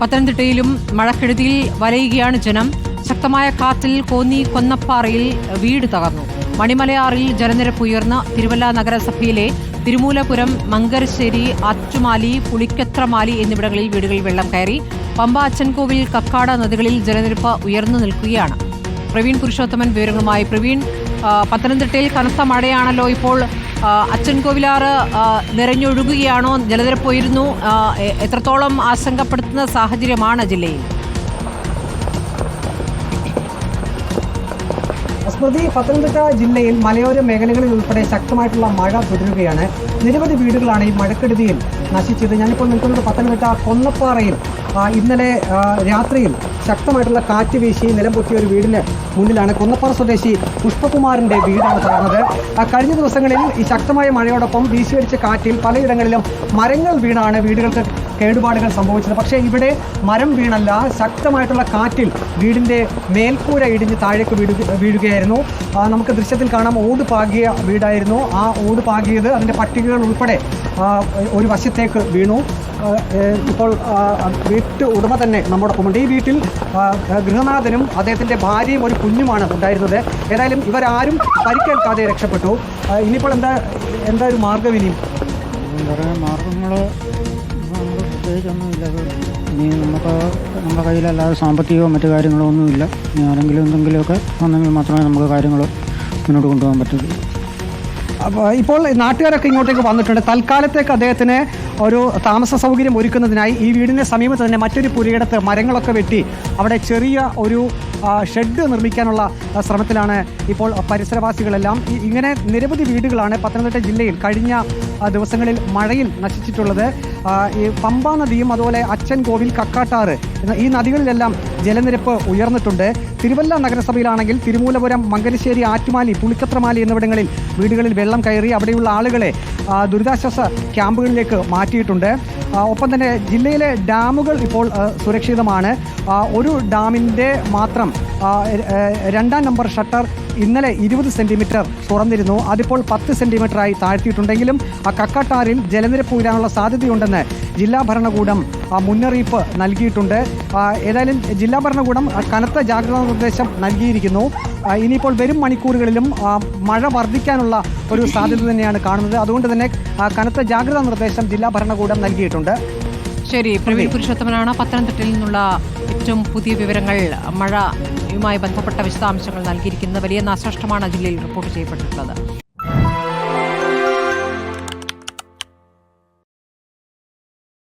പത്തനംതിട്ടയിലും മഴക്കെടുതിയിൽ വലയുകയാണ് ജനം. ശക്തമായ കാറ്റിൽ കോന്നി കൊന്നപ്പാറയിൽ വീട് തകർന്നു. മണിമലയാറിൽ ജലനിരപ്പ് ഉയർന്ന് തിരുവല്ല നഗരസഭയിലെ തിരുമൂലപുരം മങ്കരശ്ശേരി ആറ്റുമാലി പുളിക്കത്രമാലി എന്നിവിടങ്ങളിൽ വീടുകളിൽ വെള്ളം കയറി. പമ്പ അച്ചൻകോവിൽ കക്കാട നദികളിൽ ജലനിരപ്പ് ഉയർന്നു നിൽക്കുകയാണ്. പ്രവീൺ പുരുഷോത്തമൻ വിവരങ്ങളുമായി. പ്രവീൺ പത്തനംതിട്ടയിൽ കനത്ത മഴയാണല്ലോ ഇപ്പോൾ ആ, നിറഞ്ഞൊഴുകുകയാണോ ജലനിരപ്പോയിരുന്നു എത്രത്തോളം ആശങ്കപ്പെടുത്തുന്ന സാഹചര്യമാണ് ജില്ലയിൽ? സ്മൃതി പത്തനംതിട്ട ജില്ലയിൽ മലയോര മേഖലകളിൽ ഉൾപ്പെടെ ശക്തമായിട്ടുള്ള മഴ തുടരുകയാണ്. നിരവധി വീടുകളാണ് ഈ മഴക്കെടുതിയിൽ നശിച്ചത്. ഞാനിപ്പോൾ നിൽക്കുന്നത് പത്തനംതിട്ട കൊന്നപ്പാറയിൽ. ഇന്നലെ രാത്രിയിൽ ശക്തമായിട്ടുള്ള കാറ്റ് വീശി നിലം പൊട്ടിയ ഒരു വീടിന് മുന്നിലാണ് കുന്നപ്പാറ സ്വദേശി പുഷ്പകുമാറിന്റെ വീടാണ് തകർന്നത് കഴിഞ്ഞ ദിവസങ്ങളിൽ ഈ ശക്തമായ മഴയോടൊപ്പം വീശിയടിച്ച കാറ്റിൽ പലയിടങ്ങളിലും മരങ്ങൾ വീണാണ് വീടുകൾക്ക് കേടുപാടുകൾ സംഭവിച്ചത്. പക്ഷേ ഇവിടെ മരം വീണല്ല ശക്തമായിട്ടുള്ള കാറ്റിൽ വീടിന്റെ മേൽക്കൂര ഇടിഞ്ഞ് താഴേക്ക് വീഴു വീഴുകയായിരുന്നു. നമുക്ക് ദൃശ്യത്തിൽ കാണാം ഓട് പാകിയ വീടായിരുന്നു. ആ ഓട് പാകിയത് അതിന്റെ പട്ടികകൾ ഉൾപ്പെടെ ഒരു വശത്തേക്ക് വീണു. ഇപ്പോൾ വീട്ട് ഉടമ തന്നെ നമ്മോടൊപ്പമുണ്ട്. ഈ വീട്ടിൽ ഗൃഹനാഥനും അദ്ദേഹത്തിന്റെ ഭാര്യയും ഒരു കുഞ്ഞുമാണ് ഉണ്ടായിരുന്നത്. ഏതായാലും ഇവരാരും പരിക്കേൽക്കാതെ രക്ഷപ്പെട്ടു. ഇനിയിപ്പോൾ എന്താ എന്താ ഒരു മാർഗം ഇനിയും മാർഗങ്ങൾ ഇനി നമുക്ക് നമ്മുടെ കയ്യിലല്ലാതെ സാമ്പത്തികമോ മറ്റു കാര്യങ്ങളോ ഒന്നുമില്ല. ഇനി ആരെങ്കിലും എന്തെങ്കിലുമൊക്കെ വന്നെങ്കിൽ മാത്രമേ നമുക്ക് കാര്യങ്ങൾ മുന്നോട്ട് കൊണ്ടുപോകാൻ പറ്റുള്ളൂ ഇപ്പോൾ നാട്ടുകാരൊക്കെ ഇങ്ങോട്ടേക്ക് വന്നിട്ടുണ്ട്. തൽക്കാലത്തേക്ക് അദ്ദേഹത്തിന് ഒരു താമസ സൗകര്യം ഒരുക്കുന്നതിനായി ഈ വീടിന്റെ സമീപത്ത് തന്നെ മറ്റൊരു പുരയിടത്ത് മരങ്ങളൊക്കെ വെട്ടി അവിടെ ചെറിയ ഒരു ഷെഡ് നിർമ്മിക്കാനുള്ള ശ്രമത്തിലാണ് ഇപ്പോൾ പരിസരവാസികളെല്ലാം. ഇങ്ങനെ നിരവധി വീടുകളാണ് പത്തനംതിട്ട ജില്ലയിൽ കഴിഞ്ഞ ദിവസങ്ങളിൽ മഴയിൽ നശിച്ചിട്ടുള്ളത്. ഈ പമ്പാ നദിയും അതുപോലെ അച്ഛൻ കോവിൽ കക്കാട്ടാറ് ഈ നദികളിലെല്ലാം ജലനിരപ്പ് ഉയർന്നിട്ടുണ്ട്. തിരുവല്ല നഗരസഭയിലാണെങ്കിൽ തിരുമൂലപുരം മങ്കരശ്ശേരി ആറ്റുമാലി പുളിക്കത്രമാലി എന്നിവിടങ്ങളിൽ വീടുകളിൽ വെള്ളം കയറി അവിടെയുള്ള ആളുകളെ ദുരിതാശ്വാസ ക്യാമ്പുകളിലേക്ക് മാറ്റിയിട്ടുണ്ട്. ഒപ്പം തന്നെ ജില്ലയിലെ ഡാമുകൾ ഇപ്പോൾ സുരക്ഷിതമാണ്. ഒരു ഡാമിന്റെ മാത്രം ആ, രണ്ടാം നമ്പർ ഷട്ടർ ഇന്നലെ ഇരുപത് സെന്റിമീറ്റർ തുറന്നിരുന്നു. അതിപ്പോൾ പത്ത് സെന്റിമീറ്ററായി താഴ്ത്തിയിട്ടുണ്ടെങ്കിലും ആ കക്കാട്ടാറിൽ ജലനിരപ്പ് ഉയരാനുള്ള സാധ്യതയുണ്ടെന്ന് ജില്ലാ ഭരണകൂടം മുന്നറിയിപ്പ് നൽകിയിട്ടുണ്ട്. ഏതായാലും ജില്ലാ ഭരണകൂടം കനത്ത ജാഗ്രതാ നിർദ്ദേശം നൽകിയിരിക്കുന്നു. ഇനിയിപ്പോൾ വരും മണിക്കൂറുകളിലും മഴ വർദ്ധിക്കാനുള്ള ഒരു സാധ്യത തന്നെയാണ് കാണുന്നത്. അതുകൊണ്ട് തന്നെ കനത്ത ജാഗ്രതാ നിർദ്ദേശം ജില്ലാ ഭരണകൂടം നൽകിയിട്ടുണ്ട്. ശരി പ്രവീൺ പുരുഷോത്തമനാണ്. പത്തനംതിട്ടയിൽ നിന്നുള്ള ഏറ്റവും പുതിയ വിവരങ്ങൾ മഴയുമായി ബന്ധപ്പെട്ട വിശദാംശങ്ങൾ നൽകിയിരിക്കുന്നത് വലിയ നാശനഷ്ടമാണ് ജില്ലയിൽ റിപ്പോർട്ട് ചെയ്യപ്പെട്ടിട്ടുള്ളത്.